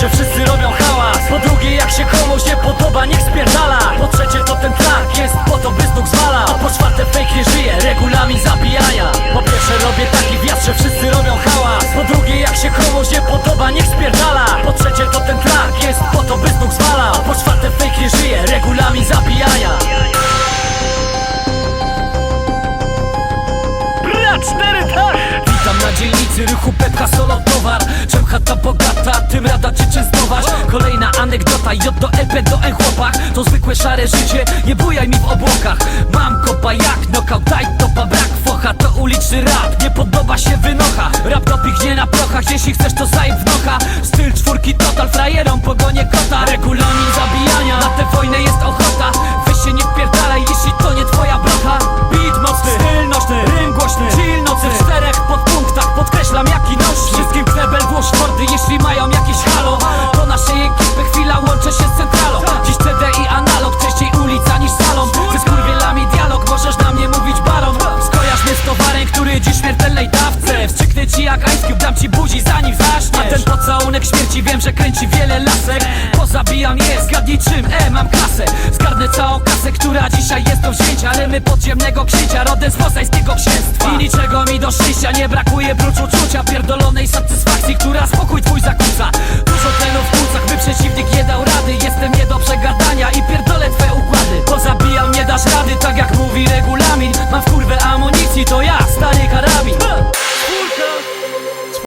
pierwsze wszyscy robią hałas. Po drugie jak się komuś nie podoba niech spierdala. Po trzecie to ten track jest po to by znów zwala. A po czwarte fake nie żyje, regulamin zabijania Po pierwsze robię taki wiatr, że wszyscy robią hałas. Po drugie jak się komuś nie podoba niech spierdala. Po trzecie to ten track jest po to by znów zwala. A po czwarte fake nie żyje, regulamin zabijania Brat, cztery tak! Witam na dzielnicy, rychu, pepka, solo towar. Czem chata bogata, tym rada cię częstować. Kolejna anegdota, J do EP do E chłopak To zwykłe szare życie, nie bujaj mi w obłokach. Mam kopa jak knockout, tight topa, brak focha. To uliczny rap, nie podoba się wynocha. Rap topik nie na prochach, jeśli chcesz to zajeb w nocha. Styl czwórki total, frajerom pogonię kota. Regulamin zabijania, na tę wojnę jest ochota dam ci buzi zanim zaśniesz A ten pocałunek śmierci wiem, że kręci wiele lasek. Pozabijam je, zgadnij czym, e, mam klasę Zgarnę całą kasę, która dzisiaj jest do wzięcia Ale my podziemnego księcia, rodem z poznańskiego księstwa. I niczego mi do szczęścia nie brakuje prócz uczucia Pierdolonej satysfakcji, która